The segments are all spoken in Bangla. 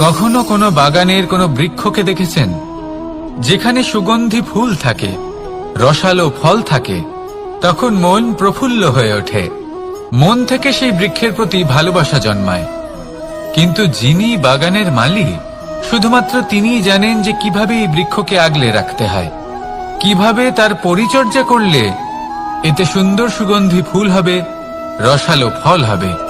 কখনো কোনো বাগানের কোনো বৃক্ষকে দেখেছেন? যেখানে সুগন্ধি ফুল থাকে, রসালো ফল থাকে, তখন মন প্রফুল্ল হয়ে ওঠে। মন থেকে সেই বৃক্ষের প্রতি ভালোবাসা জন্মায়। কিন্তু যিনি বাগানের মালিক, শুধুমাত্র তিনিই জানেন যে কীভাবে এই বৃক্ষকে আগলে রাখতে হয়। কীভাবে তার পরিচর্যা করলে এতে সুন্দর সুগন্ধি ফুল হবে, রসালো ফল হবে।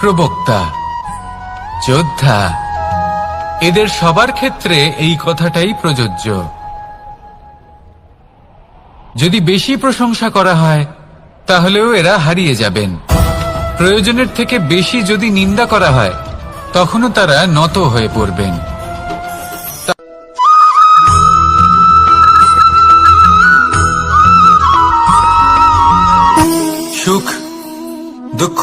প্রবক্তা যোদ্ধা, এদের সবার ক্ষেত্রে এই কথাটাই প্রযোজ্য। যদি বেশি প্রশংসা করা হয়, তাহলেও এরা হারিয়ে যাবেন। প্রয়োজনের থেকে বেশি যদি নিন্দা করা হয়, তখনও তারা নত হয়ে পড়বেন। সুখ, দুঃখ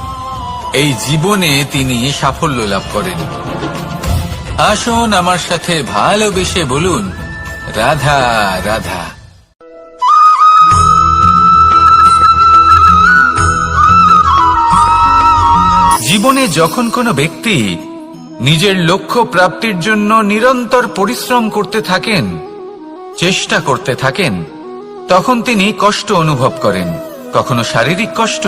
এই জীবনে তিনি সাফল্য লাভ করেন। আসুন আমার সাথে ভালোবেসে বলুন, রাধা রাধা। জীবনে যখন কোনো ব্যক্তি নিজের লক্ষ্য প্রাপ্তির জন্য নিরন্তর পরিশ্রম করতে থাকেন, চেষ্টা করতে থাকেন, তখন তিনি কষ্ট অনুভব করেন। কখনো শারীরিক কষ্ট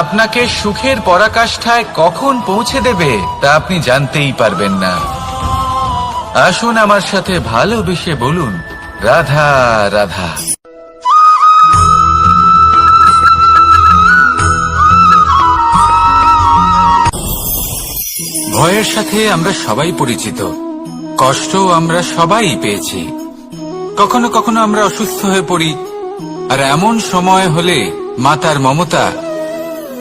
আপনাকে সুখের পরাকাষ্ঠায় কখন পৌঁছে দেবে, তা আপনি জানতেই পারবেন না। আসুন আমার সাথে ভালোবেসে বলুন, রাধা রাধা। ভয়ের সাথে আমরা সবাই পরিচিত। কষ্ট আমরা সবাই পেয়েছি। কখনো কখনো আমরা অসুস্থ হয়ে পড়ি, আর এমন সময় হলে মাতার মমতা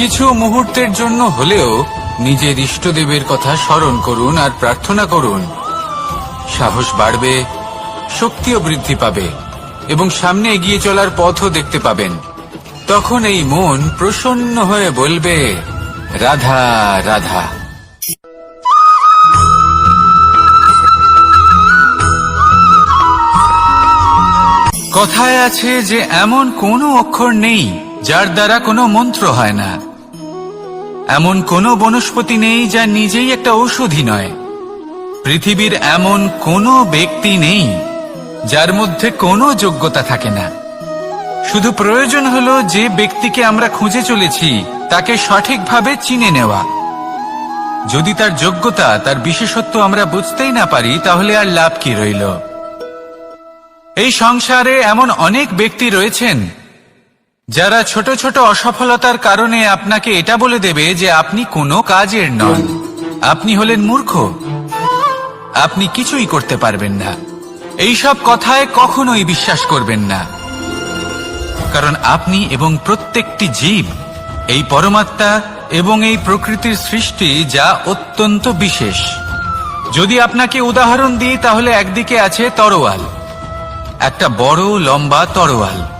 কিছু মুহূর্তের জন্য হলেও নিজের ইষ্টদেবের কথা স্মরণ করুন আর প্রার্থনা করুন। সাহস বাড়বে, শক্তিও বৃদ্ধি পাবে এবং সামনে এগিয়ে চলার পথও দেখতে পাবেন। তখন এই মন প্রসন্ন হয়ে বলবে, রাধা রাধা। কথায় আছে যে, এমন কোনো অক্ষর নেই যার দ্বারা কোনো মন্ত্র হয় না। এমন কোনো বনস্পতি নেই যা নিজেই একটা ঔষধি নয়। পৃথিবীর এমন কোনো ব্যক্তি নেই যার মধ্যে কোনো যোগ্যতা থাকে না। শুধু প্রয়োজন হলো যে ব্যক্তিকে আমরা খুঁজে চলেছি, তাকে সঠিকভাবে চিনে নেওয়া। যদি তার যোগ্যতা, তার বিশেষত্ব আমরা বুঝতেই না পারি, তাহলে আর লাভ কি রইল? এই সংসারে এমন অনেক ব্যক্তি রয়েছেন যারা ছোট ছোট অসফলতার কারণে আপনাকে এটা বলে দেবে যে আপনি কোনো কাজের নন। আপনি হলেন মূর্খ। আপনি কিছুই করতে পারবেন না। এইসব কথায় কখনোই বিশ্বাস করবেন না। কারণ আপনি এবং প্রত্যেকটি জীব, এই পরমাত্মা এবং এই প্রকৃতির সৃষ্টি যা অত্যন্ত বিশেষ। যদি আপনাকে উদাহরণ দিই, তাহলে একদিকে আছে তরোয়াল, একটা বড় লম্বা তরোয়াল।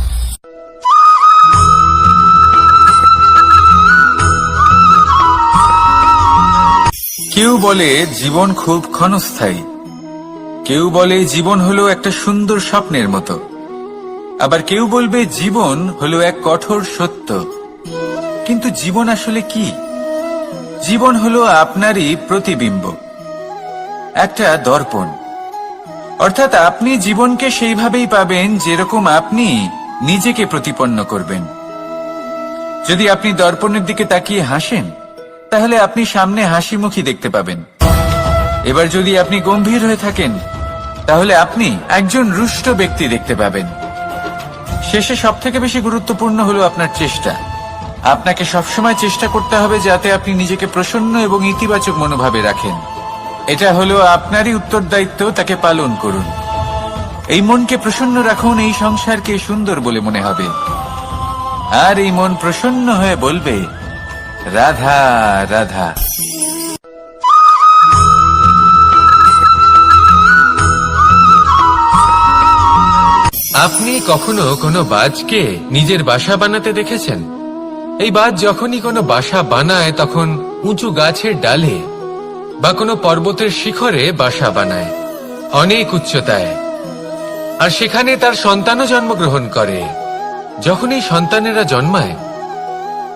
কেউ বলে জীবন খুব ক্ষণস্থায়ী। কেউ বলে জীবন হলো একটা সুন্দর স্বপ্নের মতো। আবার কেউ বলবে জীবন হলো এক কঠোর সত্য। কিন্তু জীবন আসলে কি? জীবন হলো আপনারই প্রতিবিম্ব। একটা দর্পণ। অর্থাৎ আপনি জীবনকে সেইভাবেই পাবেন যেরকম আপনি নিজেকে প্রতিপন্ন করবেন। যদি আপনি দর্পণের দিকে তাকিয়ে হাসেন তাহলে আপনি সামনে হাসি মুখী দেখতে পাবেন। এবার যদি আপনি গম্ভীর হয়ে থাকেন, তাহলে আপনি একজন রুষ্ট ব্যক্তি দেখতে পাবেন। শেষে সব থেকে বেশি গুরুত্বপূর্ণ হলো আপনার চেষ্টা। আপনাকে সবসময় চেষ্টা করতে হবে যাতে আপনি নিজেকে প্রসন্ন এবং ইতিবাচক মনোভাবে রাখেন। এটা হলো আপনারই উত্তরদায়িত্ব, তাকে পালন করুন। এই মনকে প্রসন্ন রাখুন, এই সংসারকে সুন্দর বলে মনে হবে। আর এই মন প্রসন্ন হয়ে বলবে রাধা রাধা। আপনি কখনো কোনো বাজকে নিজের বাসা বানাতে দেখেছেন? এই বাজ যখনই কোনো বাসা বানায়, তখন উঁচু গাছের ডালে বা কোনো পর্বতের শিখরে বাসা বানায়, অনেক উচ্চতায়। আর সেখানে তার সন্তানও জন্মগ্রহণ করে। যখন এই সন্তানেরা জন্মায়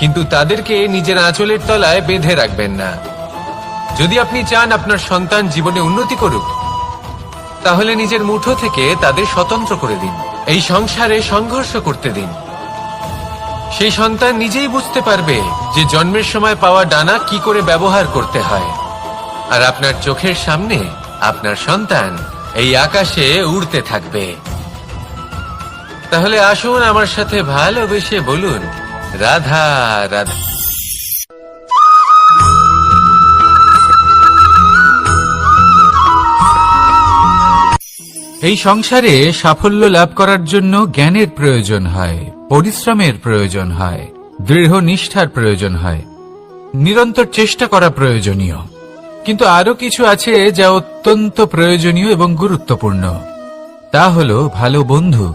কিন্তু তাদেরকে নিজের আঁচলের তলায় বেঁধে রাখবেন না। যদি আপনি চান আপনার সন্তান জীবনে উন্নতি করুক, তাহলে নিজের মুঠো থেকে তাদের স্বতন্ত্র করে দিন। এই সংসারে সংঘর্ষ করতে দিন। সেই সন্তান নিজেই বুঝতে পারবে যে জন্মের সময় পাওয়া ডানা কি করে ব্যবহার করতে হয়। আর আপনার চোখের সামনে আপনার সন্তান এই আকাশে উড়তে থাকবে। তাহলে আসুন আমার সাথে ভালোবেসে বলুন রাধা রাধা। এই সংসারে সাফল্য লাভ করার জন্য জ্ঞানের প্রয়োজন হয়, পরিশ্রমের প্রয়োজন হয়, দৃঢ় নিষ্ঠার প্রয়োজন হয়, নিরন্তর চেষ্টা করা প্রয়োজনীয়। কিন্তু আরও কিছু আছে যা অত্যন্ত প্রয়োজনীয় এবং গুরুত্বপূর্ণ। তা হলো ভালো বন্ধু।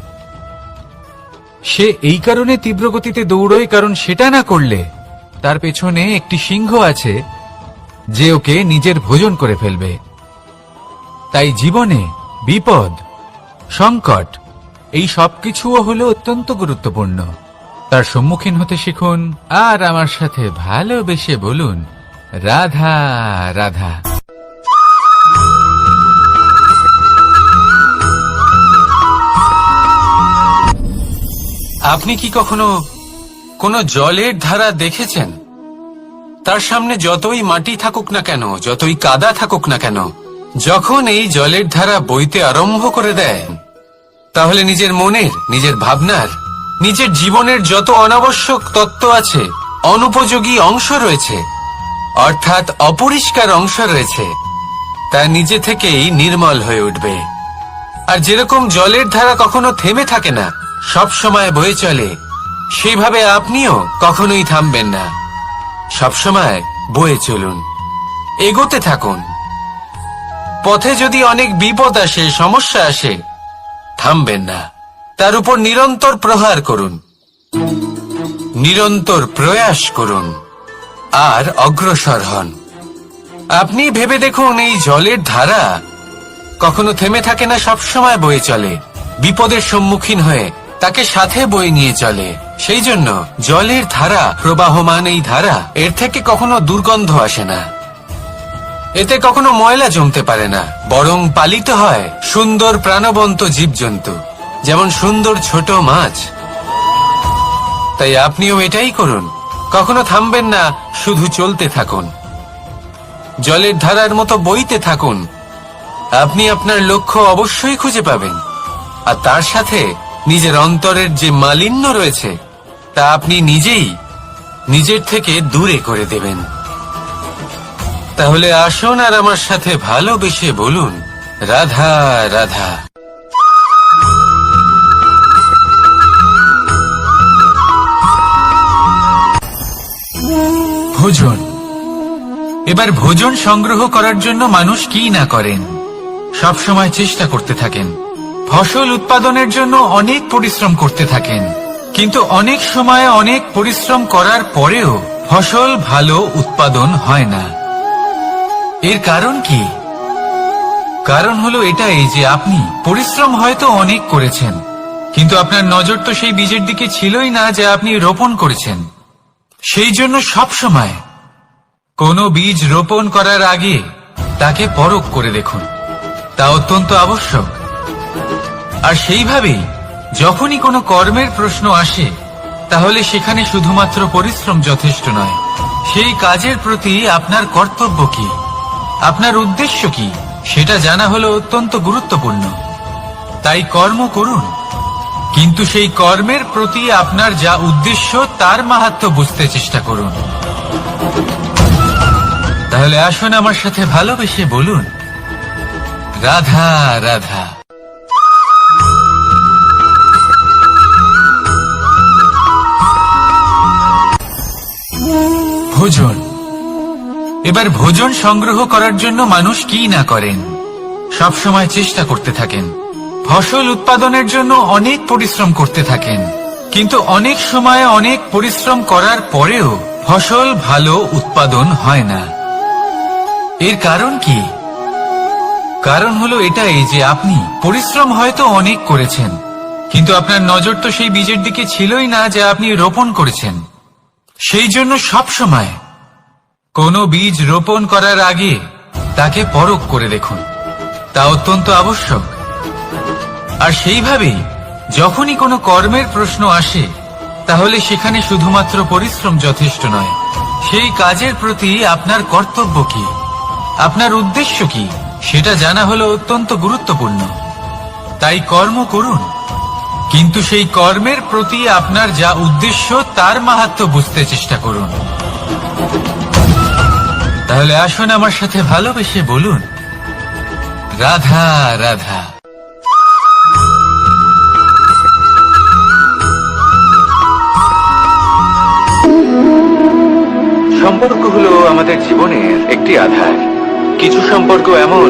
সে এই কারণে তীব্র গতিতে দৌড়য়, কারণ সেটা না করলে তার পেছনে একটি সিংহ আছে যে ওকে নিজের ভোজন করে ফেলবে। তাই জীবনে বিপদ, সংকট, এই সবকিছুও হলো অত্যন্ত গুরুত্বপূর্ণ। তার সম্মুখীন হতে শিখুন, আর আমার সাথে ভালোবেসে বলুন, রাধা রাধা। আপনি কি কখনো কোনো জলের ধারা দেখেছেন? তার সামনে যতই মাটি থাকুক না কেন, যতই কাদা থাকুক না কেন, যখন এই জলের ধারা বইতে আরম্ভ করে দেয় তাহলে নিজের মনের, নিজের ভাবনার, নিজের জীবনের যত অনাবশ্যক তত্ত্ব আছে, অনুপযোগী অংশ রয়েছে, অর্থাৎ অপরিষ্কার অংশ রয়েছে, তা নিজে থেকেই নির্মল হয়ে উঠবে। আর যেরকম জলের ধারা কখনো থেমে থাকে না সব সময় বয়ে চলে। সেইভাবে আপনিও কখনোই থামবেন না। সব সময় বয়ে চলুন। এগোতে থাকুন। পথে যদি অনেক বিপদ আসে, সমস্যা আসে, থামবেন না। তার উপর নিরন্তর প্রহার করুন। নিরন্তর প্রয়াস করুন। আর অগ্রসর হন। আপনি ভেবে দেখুন, এই জলের ধারা কখনো থেমে থাকে না সবসময় বয়ে চলে। বিপদের সম্মুখীন হয়ে তাকে সাথে বয়ে নিয়ে চলে। সেই জন্য জলের ধারা, প্রবাহমান এই ধারা, এর থেকে কখনো দুর্গন্ধ আসে না। এতে কখনো ময়লা জমতে পারে না, বরং পালিত হয় সুন্দর প্রাণবন্ত জীবজন্তু, যেমন সুন্দর ছোট মাছ। তাই আপনিও এটাই করুন, কখনো থামবেন না, শুধু চলতে থাকুন। জলের ধারার মতো বইতে থাকুন। আপনি আপনার লক্ষ্য অবশ্যই খুঁজে পাবেন। আর তার সাথে নিজের অন্তরের যে মালিন্য রয়েছে, তা আপনি নিজেই নিজের থেকে দূরে করে দেবেন। তাহলে আসুন আর আমার সাথে ভালোবেসে বলুন, রাধা রাধা। ভোজন। এবার ভোজন সংগ্রহ করার জন্য মানুষ কি না করেন সব সময় চেষ্টা করতে থাকেন। ফসল উৎপাদনের জন্য অনেক পরিশ্রম করতে থাকেন। কিন্তু অনেক সময় অনেক পরিশ্রম করার পরেও ফসল ভালো উৎপাদন হয় না। এর কারণ কি? কারণ হলো এটাই যে আপনি পরিশ্রম হয়তো অনেক করেছেন, কিন্তু আপনার নজর তো সেই বীজের দিকে ছিলই না যে আপনি রোপণ করেছেন। সেই জন্য সব সময় কোনো বীজ রোপণ করার আগে তাকে পরখ করে দেখুন। তা অত্যন্ত আবশ্যক। আর সেইভাবেই যখনই কোনো কর্মের প্রশ্ন আসে, তাহলে সেখানে শুধুমাত্র পরিশ্রম যথেষ্ট নয়। সেই কাজের প্রতি আপনার কর্তব্য কি? আপনার উদ্দেশ্য কি? সেটা জানা হলো অত্যন্ত গুরুত্বপূর্ণ। তাই কর্ম করুন। কিন্তু সেই কর্মের প্রতি আপনার যা উদ্দেশ্য, তার মাহাত্ম বুঝতে চেষ্টা করুন। তাহলে আসুন আমার সাথে ভালোবেসে বলুন, রাধা রাধা। ভোজন। এবার ভোজন সংগ্রহ করার জন্য মানুষ কি না করেন? সব সময় চেষ্টা করতে থাকেন। ফসল উৎপাদনের জন্য অনেক পরিশ্রম করতে থাকেন। কিন্তু অনেক সময় অনেক পরিশ্রম করার পরেও ফসল ভালো উৎপাদন হয় না। এর কারণ কি? কারণ হলো এটাই যে আপনি পরিশ্রম হয়তো অনেক করেছেন, কিন্তু আপনার নজর তো সেই বীজের দিকে ছিলই না যা আপনি রোপণ করেছেন। সেই জন্য সব সময় কোনো বীজ রোপণ করার আগে তাকে পরখ করে দেখুন। তা অত্যন্ত আবশ্যক। আর সেইভাবেই যখনই কোনো কর্মের প্রশ্ন আসে, তাহলে সেখানে শুধুমাত্র পরিশ্রম যথেষ্ট নয়। সেই কাজের প্রতি আপনার কর্তব্য কি? আপনার উদ্দেশ্য কি? সেটা জানা হলো অত্যন্ত গুরুত্বপূর্ণ। তাই কর্ম করুন। কিন্তু সেই কর্মের প্রতি আপনার যা উদ্দেশ্য, তার মাহাত্ম বুঝতে চেষ্টা করুন। তাহলে আসুন আমার সাথে ভালোবেসে বলুন, রাধা রাধা। সম্পর্ক হলো আমাদের জীবনের একটি আধার। কিছু সম্পর্ক এমন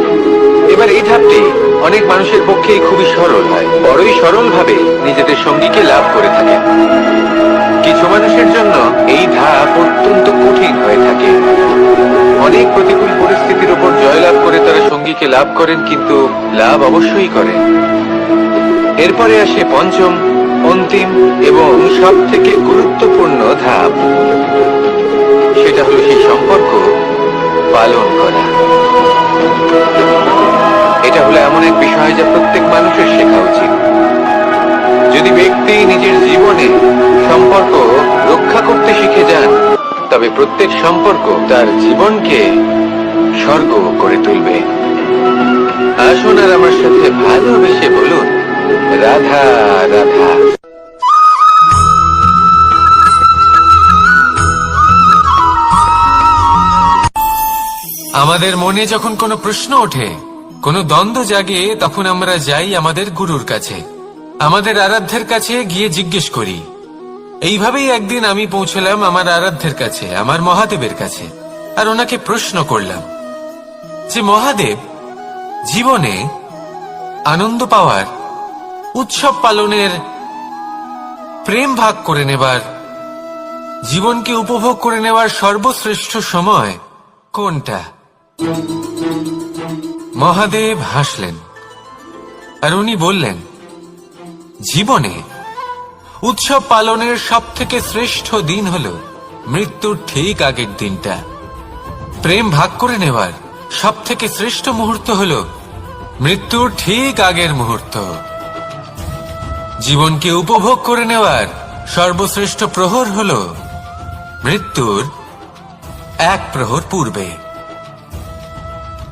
এবার এই ধাপটি অনেক মানুষের পক্ষেই খুবই সরল হয়। বড়ই সরল ভাবে নিজেদের সঙ্গীকে লাভ করে থাকে। কিছু মানুষের জন্য এই ধাপ অত্যন্ত কঠিন হয়ে থাকে। অনেক প্রতিকূল পরিস্থিতির উপর জয়লাভ করে তারা সঙ্গীকে লাভ করেন, কিন্তু লাভ অবশ্যই করেন। এরপরে আসে পঞ্চম, অন্তিম এবং সব থেকে গুরুত্বপূর্ণ ধাপ। সেটা হলো সেই সম্পর্ক পালন করা। এমন এক বিষয় যা প্রত্যেক মানুষের শেখা উচিত। যদি ব্যক্তি নিজের জীবনে সম্পর্ক রক্ষা করতে শিখে যান, তবে প্রত্যেক সম্পর্ক তার জীবনকে স্বর্গ করে তুলবে। আসুন আর আমার সাথে ভালোবেসে বলুন, রাধা রাধা। আমাদের মনে যখন কোনো প্রশ্ন ওঠে কোনো দ্বন্দ্ব জাগে, তখন আমরা যাই আমাদের গুরুর কাছে। আমাদের আরাধ্যের কাছে গিয়ে জিজ্ঞেস করি। এইভাবেই একদিন আমি পৌঁছলাম আমার আরাধ্যের কাছে, আমার মহাদেবের কাছে, আর ওনাকে প্রশ্ন করলাম যে, মহাদেব, জীবনে আনন্দ পাওয়ার, উৎসব পালনের প্রেম ভাগ করে নেবার, জীবনকে উপভোগ করে নেওয়ার সর্বশ্রেষ্ঠ সময় কোনটা? মহাদেব হাসলেন আর উনি বললেন, জীবনে উৎসব পালনের সব থেকে শ্রেষ্ঠ দিন হল মৃত্যুর ঠিক আগের দিনটা। প্রেম ভাগ করে নেওয়ার সব থেকে শ্রেষ্ঠ মুহূর্ত হল মৃত্যুর ঠিক আগের মুহূর্ত। জীবনকে উপভোগ করে নেওয়ার সর্বশ্রেষ্ঠ প্রহর হল মৃত্যুর এক প্রহর পূর্বে।